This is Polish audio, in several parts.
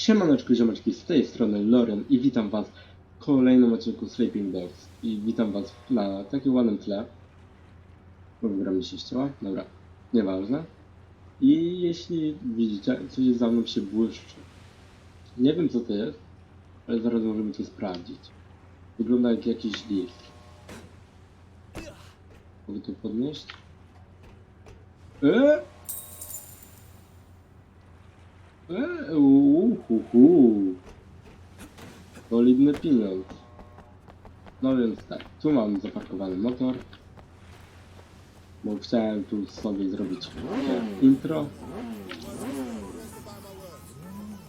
Siemaneczko, ziomeczki, z tej strony Loren i witam was w kolejnym odcinku Sleeping Dogs i witam was na takim ładnym tle. Dobra, mi się ścięła? Dobra, nieważne. I jeśli widzicie, coś za mną się błyszczy. Nie wiem co to jest, ale zaraz możemy to sprawdzić. Wygląda jak jakiś lift. Mogę to podnieść? Eee? Eee, uhuhu. Solidny pieniądz. No więc tak, tu mam zaparkowany motor. Bo chciałem tu sobie zrobić intro.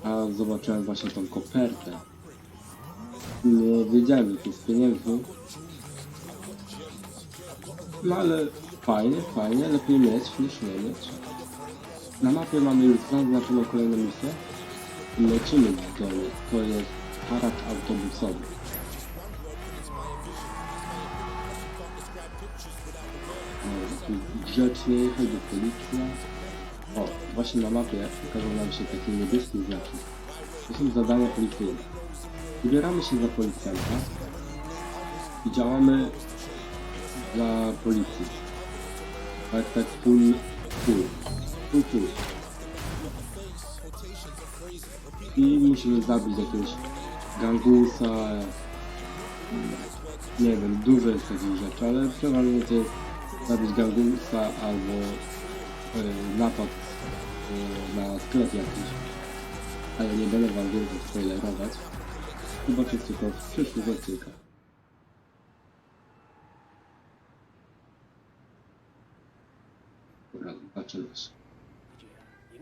A zobaczyłem właśnie tą kopertę. Nie wiedziałem, że to jest pieniędzy. No ale fajnie, fajnie, lepiej mieć niż nie mieć. Na mapie mamy już zaznaczoną kolejną misję. Lecimy do niej. To jest parad autobusowy. Grzecznie jechać do policja. O, właśnie na mapie pokazał nam się taki niebieski znacznik. To są zadania policyjne. Wybieramy się za policjanta i działamy dla policji. Tak, tak, full, full. I musimy zabić jakiegoś gangusa, nie wiem, dużo jest takich rzeczy, ale przeważnie to zabić gangusa albo y, napad y, na sklep jakiś. Ale nie będę wam więcej spoilerować. Zobaczcie tylko w przyszłych odcinkach.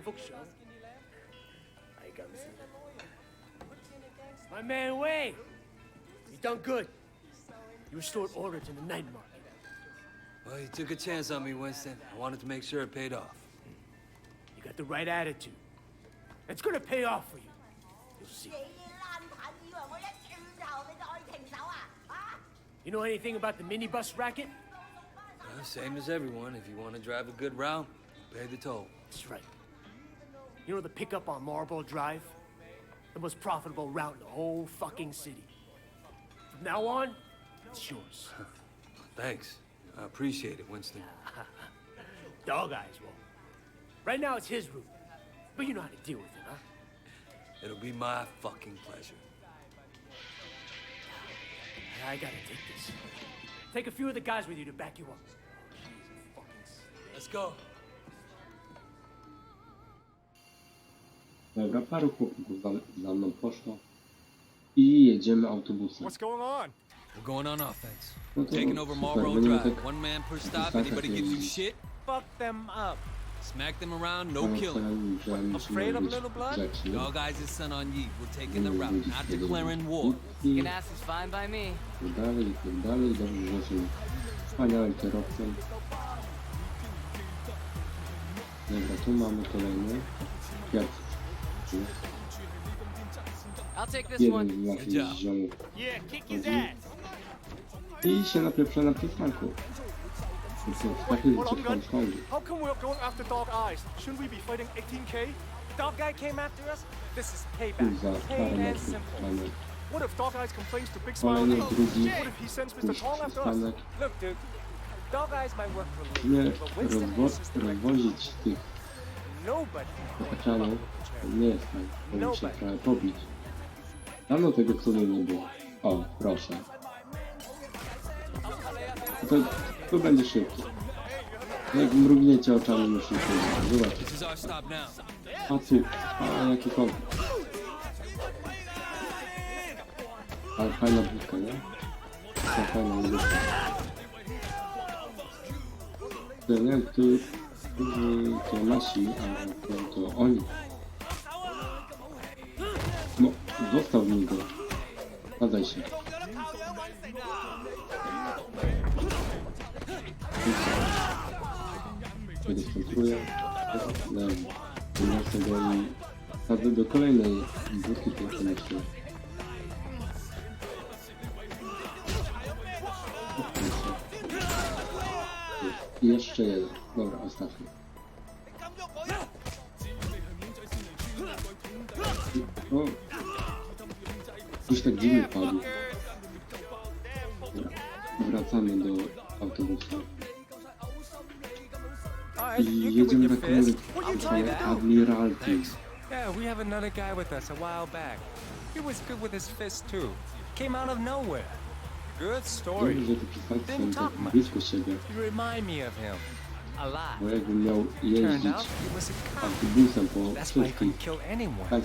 bookshelf. I got me. My man Wayne! You done good. You restored order to the night market. Well, you took a chance on me, Winston. I wanted to make sure it paid off. You got the right attitude. It's gonna pay off for you. You'll see. You know anything about the minibus racket? Well, same as everyone. If you want to drive a good route, pay the toll. That's right. You know the pickup on Marlboro Drive? The most profitable route in the whole fucking city. From now on, it's yours. Thanks. I appreciate it, Winston. Dog eyes will. Right now it's his route. But you know how to deal with it, huh? It'll be my fucking pleasure. I gotta take this. Take a few of the guys with you to back you up. Jesus fucking Let's go. Dobra, paru chłopaków za, za mną poszło. I jedziemy autobusem. What's going on? We're going on offense. No to Taking over super, Marlboro Drive. tak One man per stop. Anybody gives you shit, Fuck them up. smack them around, no killing. Afraid of little blood? Dog eyes is son on ye. We're taking the route, not declaring war. Chicken ass is fine by me. I dalej, i dalej. Dobrze, że jestem wspaniałym kierowcą. Dobra, tu mamy kolejny. I'll take this Jeden one. z naszych ziomów. Yeah, kick his ass. I się napieprza na przystanku. Hold on, gun. How come we're going after Dog Eyes? Shouldn't we be fighting 18K? Dog guy came after us? This is payback. parę Plain and metrów simple. What if Dog Eyes complains to Big Smile? kolejny What drugi if he sends Mr. Tall after us? przystanek. Look, dude. Dog eyes might work for Nie me, but Winston rozwo directly. rozwozić tych Nobody. Nie jest tak, bo się trochę pobić. Dawno tego cudu nie było. O, proszę. To, to będzie szybkie. Jak mrugniecie oczami już się stop now. Pacu, ale jaki kąt. Ale fajna budka, nie? To fajna budka. Nie wiem, kto, którzy to nasi, a to, to oni. Zostaw mi go. Padaj się. Kiedy skontruję, wniosę go i wsadzę do kolejnej budki telefonicznej. I jeszcze jeden. Dobra, ostatni. No, już tak dziwnie padł. Dobra, Wracamy do autobusu. Alright, I jedziemy na out. Admiralty. Yeah, we have another guy with us a while back. He was good with his fist too. Came out of nowhere. Good Dobrze, story. że te przypadki są tak blisko siebie, You remind me of him. Bo jakbym miał jeździć autobusem po wszystkich. Tak?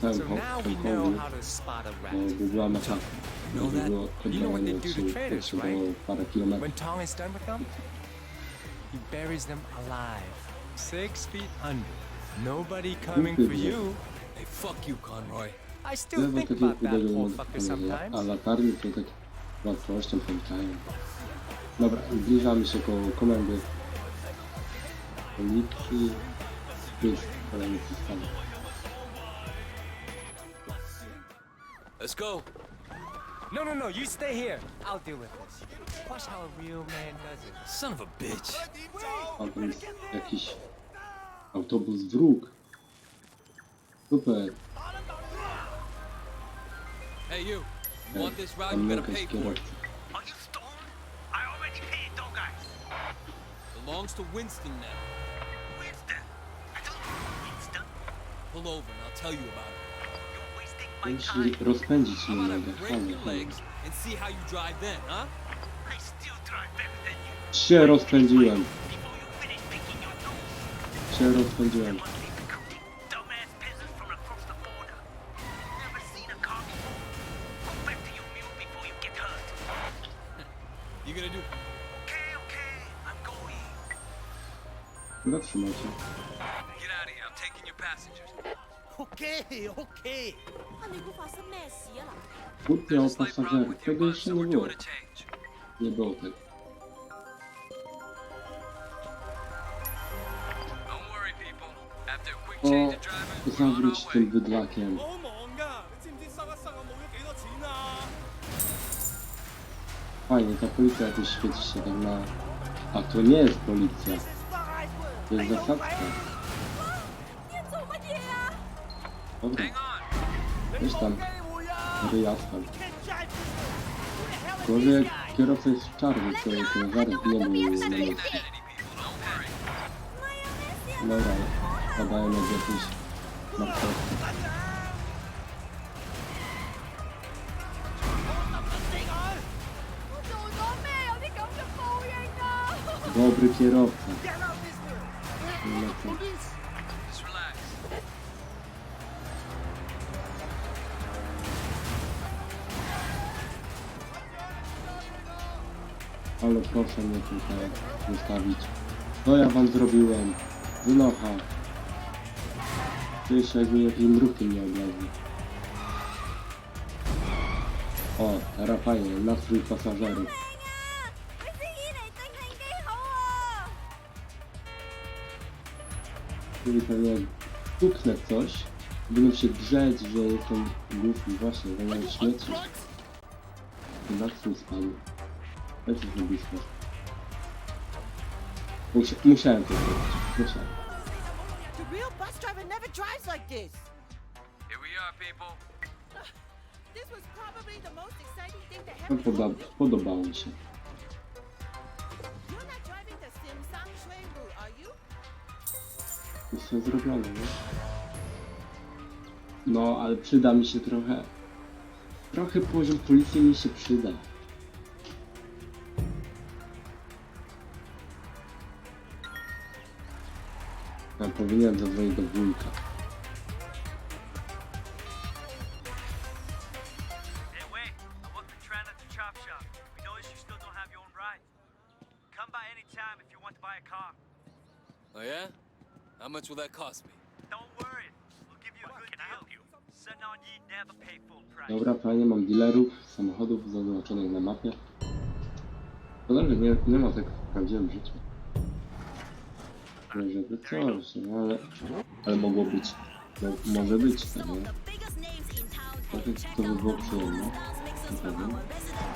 So now we know how to spot a rat. masa, know that? You know what they do to traitors, right? When Tong is done with them, he buries them alive, six feet under. Nobody coming for you. Hey, fuck you, Conroy. I still think about that poor fucker a sometimes. latarnie to tak z łatwością pękają. Dobra, zbliżamy się koło komendy. Tu jest kolejny system. Go. No, no, no, you stay here. I'll deal with this. Watch how a real man does it. Son of a bitch. A tam jest jakiś autobus wróg. Super. Hey, you. You want this route? Tam You better jakaś pay for it. Are you stoned? I already paid dog eyes. Belongs to Winston now. Winston. I don't know Winston. Pull over and I'll tell you about it. Time. rozpędzić nie mogę. break Halo, your halo. legs and Wód miał pasażerów. Tego jeszcze nie było. Nie było tego. O, zawróć tym wydlakiem. Fajnie, ta policja też świeci się tam na... A to nie jest policja. To jest zasadzka. Wiesz tam. Ryjastal. Gorzej jak kierowca jest w czarnym, to, to zaraz Taking na worry. Dobra, jak jakieś marchewki. Dobry kierowca. halo, proszę mnie tutaj zostawić. No ja wam zrobiłem. Wynocha. Ty jeszcze jakby jakiej mrówki nie oglądał. O, teraz fajnie, nastrój pasażerów. Czyli pewnie jak puknę coś, będą się drzeć, że jestem głupi właśnie, będą śmieci. Nastrój spadł. Jest już blisko. Musia musiałem to zrobić. Musiałem. The real bus driver never drives like this. Here we are, people. This was probably the most exciting thing that No, happened. poda podobało mi się. You're not driving the route, are you? Nie? No, ale przyda mi się trochę. Trochę poziom policji mi się przyda. Ja powinienem zadzwonić do wujka. Hey, wait. I the Chop Shop. We noticed you still don't have your own ride. Come by any time if you want to buy a car. Oh, yeah? How much will that cost me? Don't worry. We'll give you a good deal. Sun on ye never pay full price. Dobra, fajnie, mam dealerów samochodów zaznaczonych na mapie. Szkoda, że nie, nie ma tego w prawdziwym życiu. No, żeby coś, no, ale, ale mogło być. No, może być, tak, nie? Trochę to by było przyjemne.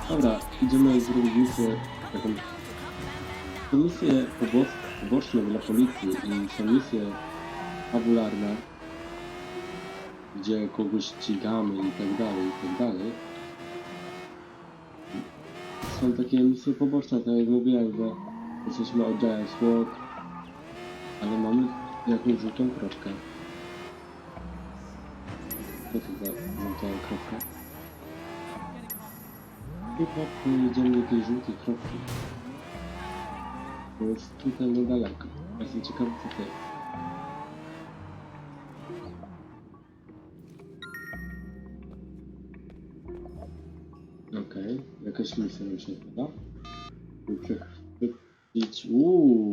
Dobra, idziemy zrobić misję, taką pobos, poboczne dla policji i są misje fabularne. gdzie kogoś ścigamy i tak dalej, i tak dalej. Są takie misje poboczne, tak jak mówiłem, że jesteśmy oddziałem SWAT, ale mamy jakąś żółtą kropkę. Co to za żółta kropka? Chyba pojedziemy do tej żółtej kropki. To jest tutaj niedaleko. Jestem ciekawy co to jest. Okej, jakaś misja mi się chyba. Uuu.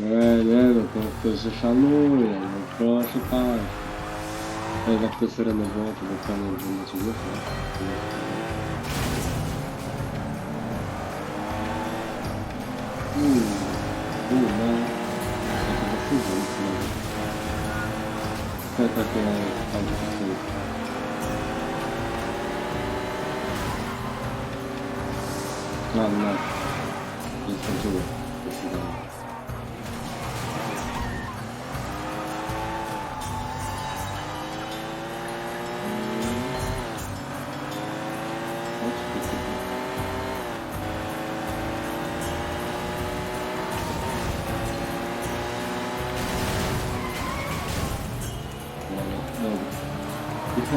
Nie, nie, no to ktoś się szanuje, no proszę państwa. Ale jak to jest renowowo, to dokładnie bym na ciebie Uuu, uuu, no. Takie zasłużę, nic nie wiem. To takie auto, takie No, no. Nie skończyło. Zdecydowanie.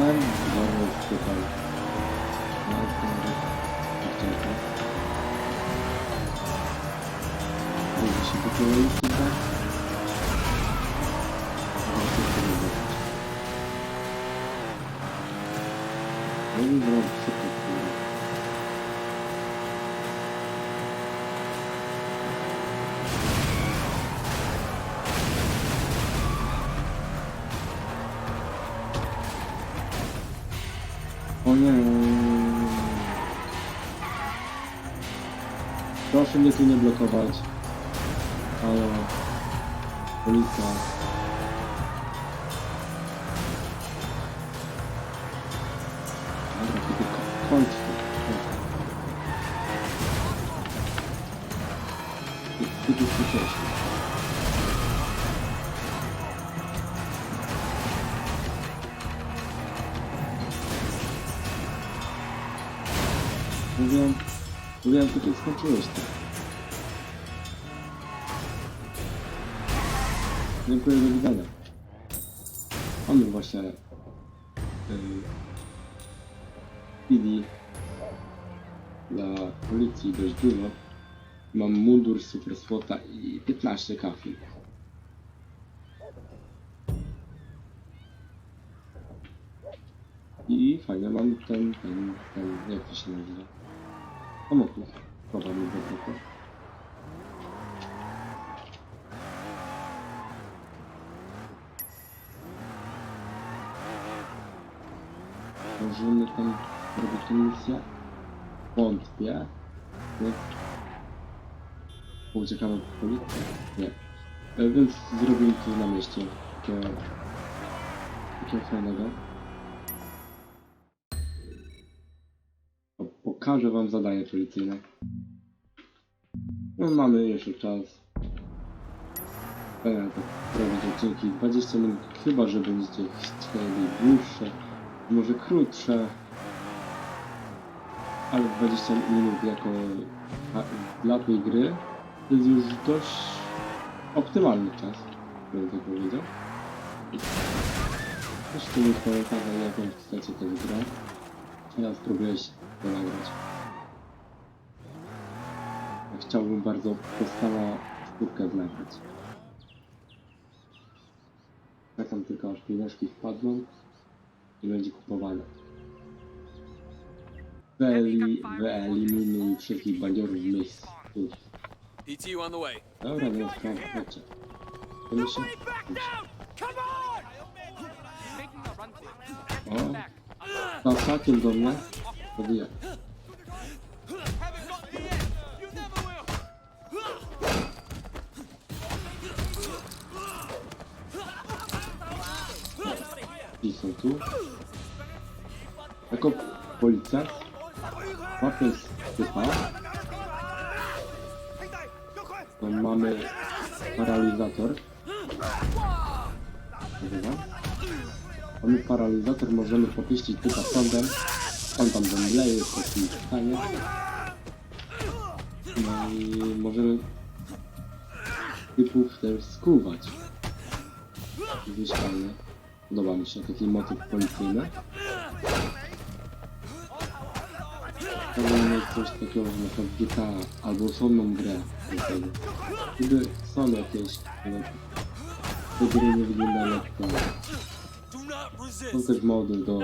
Amen. O nie. Proszę mnie tu nie blokować. Halo. Policja. To. Dziękuję za widzenia. Mamy właśnie yy, PD dla policji dość dużo. Mam mundur super słota i 15 kafli. I fajnie mam ten, ten, ten, jak to się nazywa? Samochód. Chowam do tego. Możemy tam robić misję? Wątpię. Nie. Uciekamy po policji? Nie. E, Więc zrobimy to na mieście. Takiego... Takiego fajnego. Po- Pokażę wam zadanie policyjne. No mamy jeszcze czas. Będę tak robić odcinki 20 minut, chyba że będziecie chcieli dłuższe, może krótsze. Ale 20 minut jako dla tej gry to jest już dość optymalny czas, bym tak powiedział. Piszcie mi w komentarzach jaką chcecie tę grę. Ja spróbuję się to nagrać. Chciałbym bardzo postana sztukę nagrać. Czekam tylko aż pieniążki wpadną i będzie kupowane. Wyeli, wyeliminuj wszystkich bandziorów w miejscu. ETU on the way. Dobra, no sprawa, chodźcie. To się... O, z atakiem do mnie. Podbiję. Tu. Jako policja. Łapię z typa. To mamy paralizator. Mamy paralizator, możemy popieścić typa prądem. On tam zemdleje, jest w takim stanie. No i możemy typów też skuwać. Wyszkalnie. Podoba mi się taki motyw policyjny. Mieć coś takiego, na przykład GTA albo osobną grę do tego. Gdyby są jakieś te gry nie wyglądają jak to. Są też mody do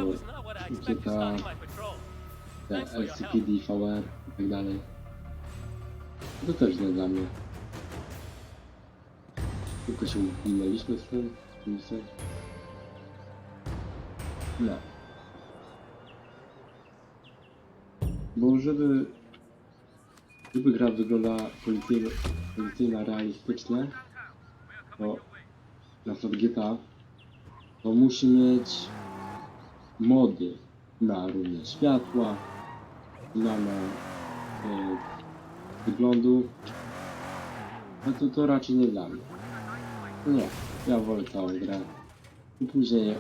GTA, LCPD, VR i tak dalej. To też nie dla mnie. Tylko się minęliśmy z tym, myślę. No. Bo żeby, żeby gra wyglądała policyjna, realistycznie, to na GTA, to musi mieć mody na równe światła, zmianę e, wyglądu. No to, to raczej nie dla mnie. Nie, ja wolę całą grę. I później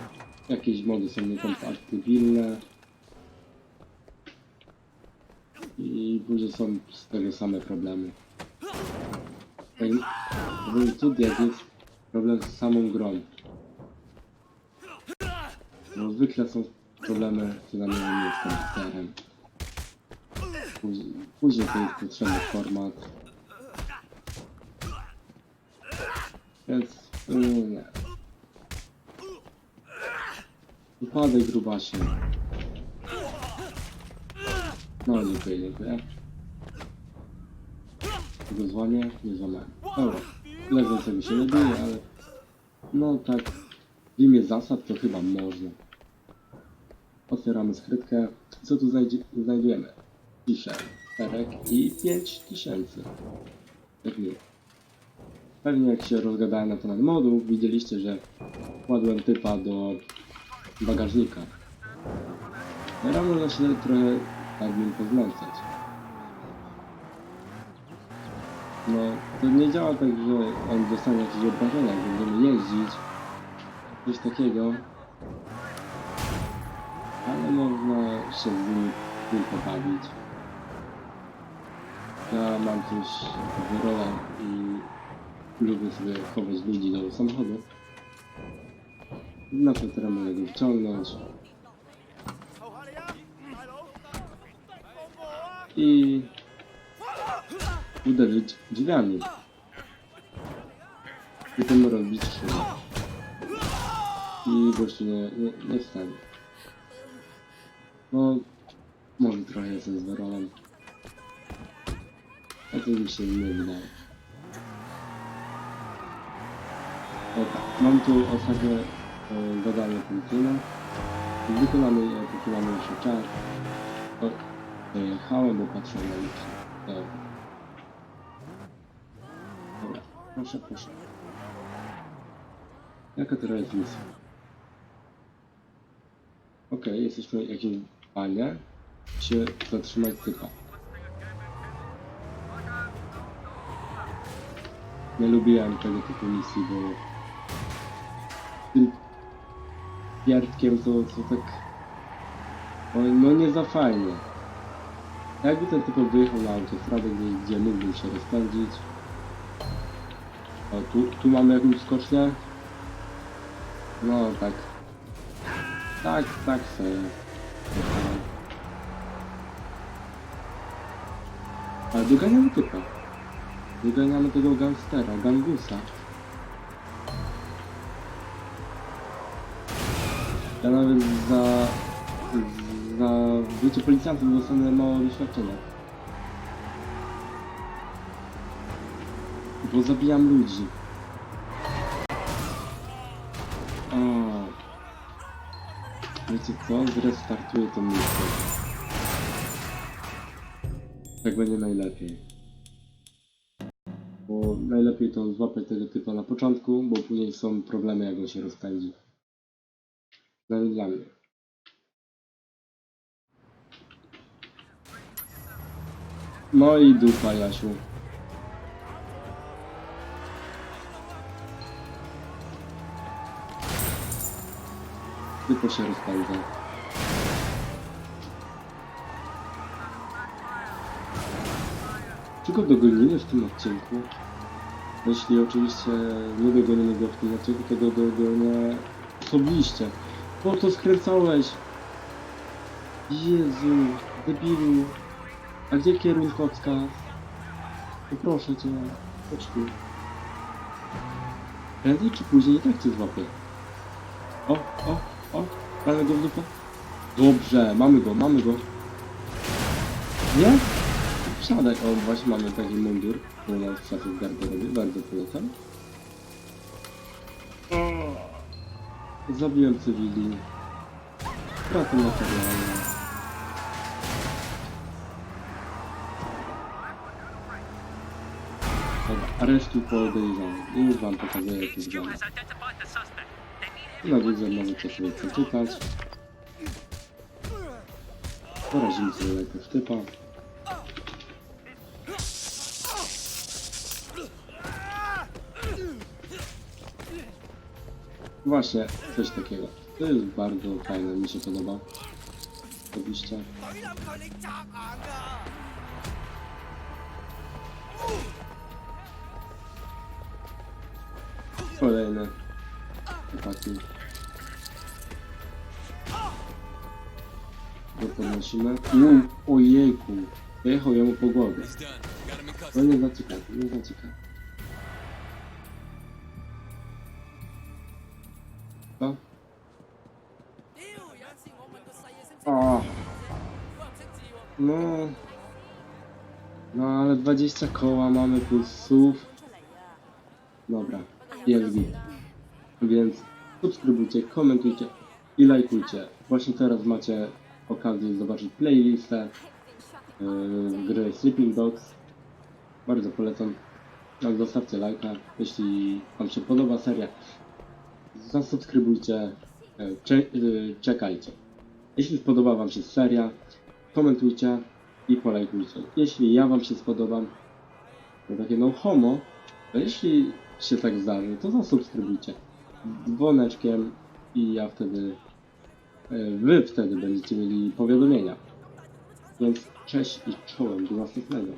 jakieś mody są niekompatybilne. I później są z tego same problemy. Studiach jest problem z samą grą. No zwykle są problemy z zamieniem z komputerem. Później, później to jest potrzebny format. Więc yy, nie. Upadaj grubasie. No dziękuję, dziękuję. Tego złamie? Nie złamałem. Dobra. Leżącego się nie ale... No tak. W imię zasad to chyba można. Otwieramy skrytkę. Co tu znajdzie, znajdujemy? Piszę. Perek i 5000. Tak miło. Pewnie jak się rozgadałem na temat modów, widzieliście, że kładłem typa do bagażnika. Teraz można się trochę tak nim poznęcać. No, to nie działa tak, że on dostanie jakieś obrażenia, jak będziemy jeździć, coś takiego. Ale można się z nim, z nim pobawić. Ja mam coś wyrola i lubię sobie chować ludzi do samochodu. Na przykład teraz mogę go wciągnąć. I uderzyć drzwiami. I tym robić szum. I gościu nie, nie, nie wstanie. No, może trochę jestem z wyrolem. A to mi się nie wydaje. Tak, mam tu ostatnie e, zadanie policyjne. Wykonamy wykonamy jeszcze czas. O, dojechałem, bo patrzę na licznik. Dobra. Dobra, proszę, proszę. Jaka teraz jest misja? Okej, jesteśmy w jakimś banie. Się zatrzymać typa. Nie lubiłem tego typu misji, bo pierdkiem to, to tak no, no nie za fajnie. Jakby ten typ wyjechał na autostradę, gdzie, gdzie mógłbym się rozpędzić. O, tu, tu mamy jakąś skocznię. No tak. Tak, tak sobie. Ale doganiamy typa. Doganiamy tego gangstera, gangusa. Ja nawet za... za bycie policjantem dostanę mało doświadczenia. Bo zabijam ludzi. O. Wiecie co? Zrestartuję to miejsce. Tak będzie najlepiej. Bo najlepiej to złapać tego typa na początku, bo później są problemy jak on się rozpędzi. Dla. No i dupa Jasiu. tylko się rozpędza. Czego dogonimy w tym odcinku? Jeśli oczywiście nie dogonimy go w tym odcinku, to go dogonię osobiście. Po to skręcałeś! Jezu, debilu. A gdzie kierunkowska? No proszę cię, chodź tu. Prędzej czy później i tak cię złapię. O, o, o, mamy go w dupę. Dobrze, mamy go, mamy go. Nie? Wsiadaj. O, właśnie mamy taki mundur. U nas szafie w bardzo polecam. Zabiłem cywili. Praca materialna. Dobra, aresztuj podejrzanych. I już wam pokazuję, jak to wygląda. Has identified the suspect. They need Na górze możecie sobie przeczytać. Porazimy sobie najpierw typa. Właśnie, coś takiego. To jest bardzo fajne, mi się podoba. Osobiście. Kolejne chłopaki. Go podnosimy. Mm, ojejku. Pojechał jemu po głowie. No nie zacieka, nie zacieka. Co? O. No. No ale 20 koła mamy plus SUV. Dobra, jest. Więc subskrybujcie, komentujcie i lajkujcie. Właśnie teraz macie okazję zobaczyć playlistę yy, gry Sleeping Dogs. Bardzo polecam. No, zostawcie lajka, jeśli Wam się podoba seria. Zasubskrybujcie, yy, cze yy, czekajcie. Jeśli spodoba Wam się seria, komentujcie i polajkujcie. Jeśli ja Wam się spodobam, to takie no homo, to jeśli się tak zdarzy, to zasubskrybujcie dzwoneczkiem i ja wtedy, e, wy wtedy będziecie mieli powiadomienia. Więc cześć i czołem do następnego.